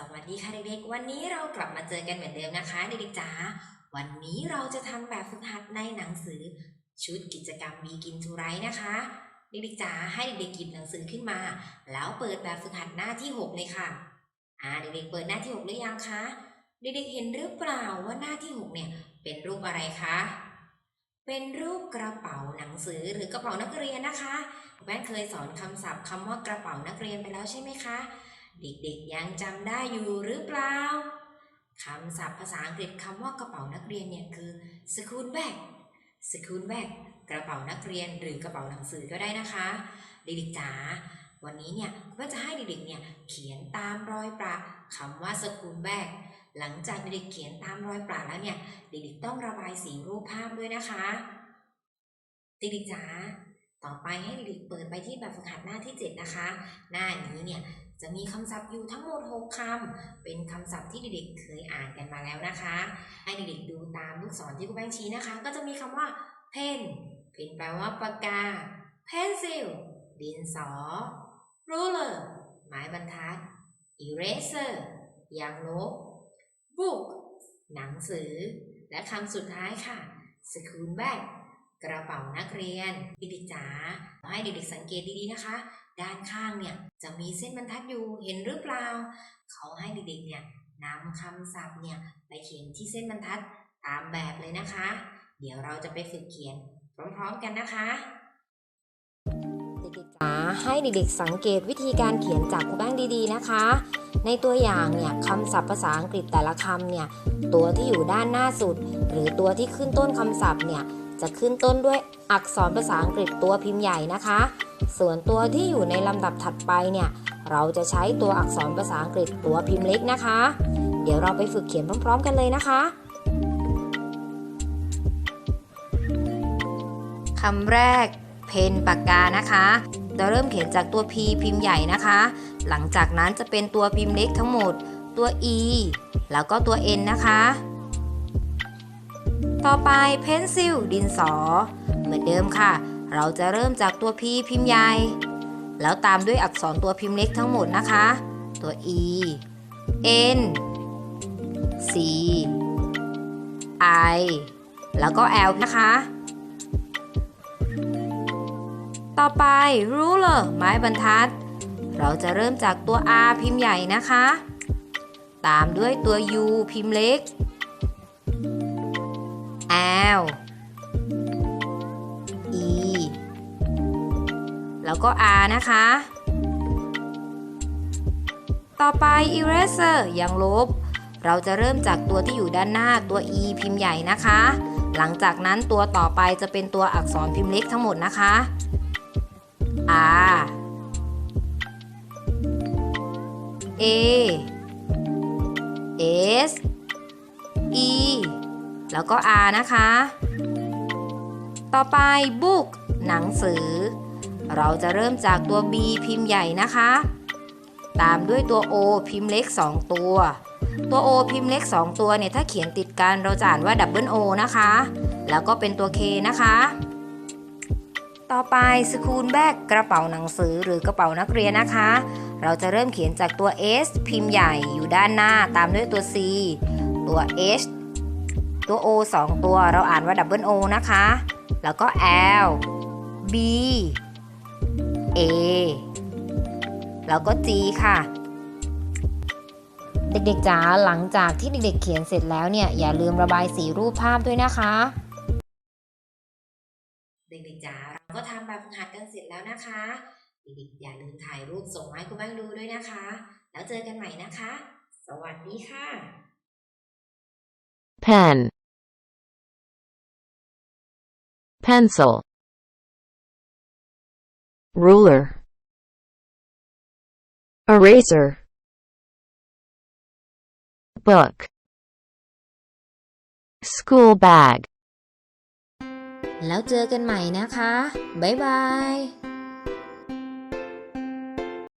สวัสดีค่ะเด็กๆ วันนี้เรากลับมาเจอกันเหมือนเดิมนะคะเด็กๆจ๋า วันนี้เราจะทำแบบฝึกหัดในหนังสือ ชุดกิจกรรม Begin to Write นะคะ เด็กๆจ๋าให้เด็กๆหยิบหนังสือขึ้นมา แล้วเปิดแบบฝึกหัดหน้าที่ 6 เลยค่ะ อ่าเด็กๆเปิดหน้าที่ 6 หรือยังคะ เด็กๆเห็นหรือเปล่าว่าหน้าที่ 6 เนี่ยเป็นรูปอะไรคะ เป็นรูปกระเป๋าหนังสือหรือกระเป๋านักเรียนนะคะ แม่เคยสอนคำศัพท์คำว่ากระเป๋านักเรียนไปแล้วใช่ไหมคะ เด็กๆยังจำได้อยู่หรือเปล่าคำศัพท์ภาษาอังกฤษคำว่ากระเป๋านักเรียนเนี่ยคือ school bag school bag กระเป๋านักเรียนหรือกระเป๋าหนังสือก็ได้นะคะ เด็กๆจ๋าวันนี้เนี่ยก็จะให้เด็กๆเนี่ยเขียนตามรอยประคำว่า school bag หลังจากเด็กๆเขียนตามรอยประแล้วเนี่ยเด็กๆต้องระบายสีรูปภาพด้วยนะคะเด็กๆจ๋าต่อไปให้เด็กๆเปิดไปที่แบบฝึกหัดหน้าที่ 7 นะคะ หน้านี้เนี่ย จะมีคำศัพท์อยู่ทั้งหมด 6 คำ เป็นคำศัพท์ที่เด็กๆเคยอ่านกันมาแล้วนะคะ ให้เด็กๆดูตามลูกศรที่คุณแบงชี้นะคะ ก็จะมีคำว่า pen pen แปลว่าปากกา pencil ดินสอ ruler ไม้บรรทัด eraser ยางลบ book หนังสือ และคำสุดท้ายค่ะ school bag กระเป๋านักเรียนเด็กๆจ๋าให้เด็กๆสังเกตดีๆนะคะ ด้านข้างเนี่ยจะมีเส้นบรรทัดอยู่เห็นหรือเปล่า เขาให้เด็กๆเนี่ยนำคำศัพท์เนี่ยไปเขียนที่เส้นบรรทัดตามแบบเลยนะคะ เดี๋ยวเราจะไปฝึกเขียนพร้อมๆกันนะคะเด็กๆจ๋าให้เด็กๆสังเกตวิธีการเขียนจากครูแบงดีๆนะคะ ในตัวอย่างเนี่ยคำศัพท์ภาษาอังกฤษแต่ละคำเนี่ยตัวที่อยู่ด้านหน้าสุด หรือตัวที่ขึ้นต้นคำศัพท์เนี่ย จะขึ้นต้นด้วยอักษรภาษาอังกฤษตัวพิมพ์ใหญ่นะคะ ส่วนตัวที่อยู่ในลำดับถัดไปเนี่ยเราจะใช้ตัวอักษรภาษาอังกฤษตัวพิมพ์เล็กนะคะ เดี๋ยวเราไปฝึกเขียนพร้อม ๆ กันเลยนะคะคำแรกเพนปากกานะคะจะเริ่มเขียนจากตัว P พิมพ์ใหญ่นะคะ หลังจากนั้นจะเป็นตัวพิมพ์เล็กทั้งหมด ตัว E แล้วก็ตัว N นะคะ ต่อไป pencil ดินสอ เหมือนเดิมค่ะ เราจะเริ่มจากตัว P พิมพ์ใหญ่ แล้วตามด้วยอักษรตัวพิมพ์เล็กทั้งหมดนะคะ ตัว E N C I แล้วก็ L นะคะ ต่อไป ruler ไม้บรรทัด เราจะเริ่มจากตัว R พิมพ์ใหญ่นะคะ ตามด้วยตัว U พิมพ์เล็ก L E แล้วก็ R นะคะ ต่อไป eraser ยังลบ เราจะเริ่มจากตัวที่อยู่ด้านหน้าตัว E พิมพ์ใหญ่นะคะ หลังจากนั้นตัวต่อไปจะเป็นตัวอักษรพิมพ์เล็กทั้งหมดนะคะ R A S E แล้วก็ R นะคะ ต่อไป book หนังสือ เราจะเริ่มจากตัว B พิมพ์ใหญ่นะคะ ตามด้วยตัว O พิมพ์เล็ก 2 ตัว ตัว O พิมพ์เล็ก 2 ตัวเนี่ยถ้าเขียนติดกันเราจะอ่านว่า double O นะคะ แล้วก็เป็นตัว K นะคะ ต่อไป school bag กระเป๋าหนังสือหรือกระเป๋านักเรียนนะคะ เราจะเริ่มเขียนจากตัว S พิมพ์ใหญ่อยู่ด้านหน้าตามด้วยตัว C ตัว H ตัว O 2 ตัวเราอ่านว่า double O นะคะ แล้วก็ L B A แล้วก็ G ค่ะ เด็กๆจ๋าหลังจากที่เด็กๆเขียนเสร็จแล้วเนี่ย อย่าลืมระบายสีรูปภาพด้วยนะคะ เด็กๆจ๋าเราก็ทำแบบฝึกหัดกันเสร็จแล้วนะคะ เด็กๆอย่าลืมถ่ายรูปส่งมาให้คุณแม่ดูด้วยนะคะ แล้วเจอกันใหม่นะคะ สวัสดีค่ะ pen pencil ruler eraser book school bag แล้วเจอกันใหม่นะคะ บ๊ายบาย